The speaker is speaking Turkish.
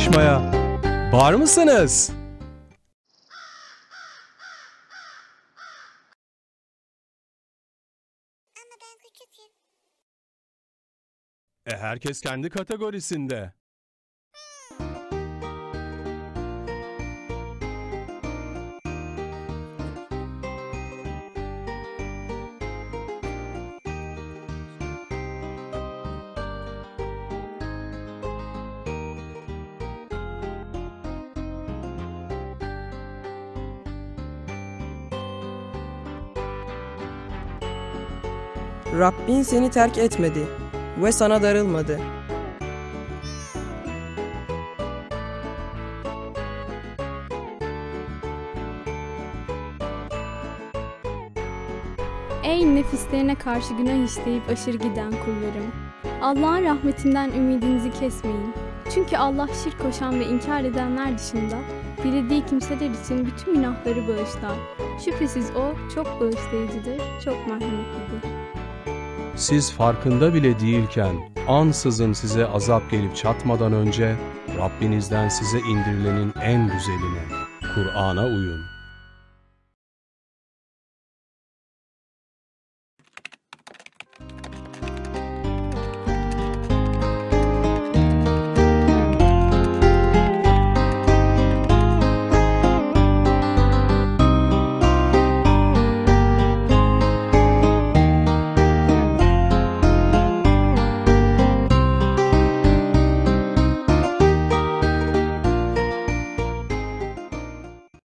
konuşmaya. Var mısınız? E herkes kendi kategorisinde. Rabbin seni terk etmedi ve sana darılmadı. Ey nefislerine karşı günah işleyip aşırı giden kullarım! Allah'ın rahmetinden ümidinizi kesmeyin. Çünkü Allah şirk koşan ve inkar edenler dışında dilediği kimseler için bütün günahları bağışlar. Şüphesiz O çok bağışlayıcıdır, çok merhametlidir. Siz farkında bile değilken ansızın size azap gelip çatmadan önce Rabbinizden size indirilenin en güzeline, Kur'an'a uyun.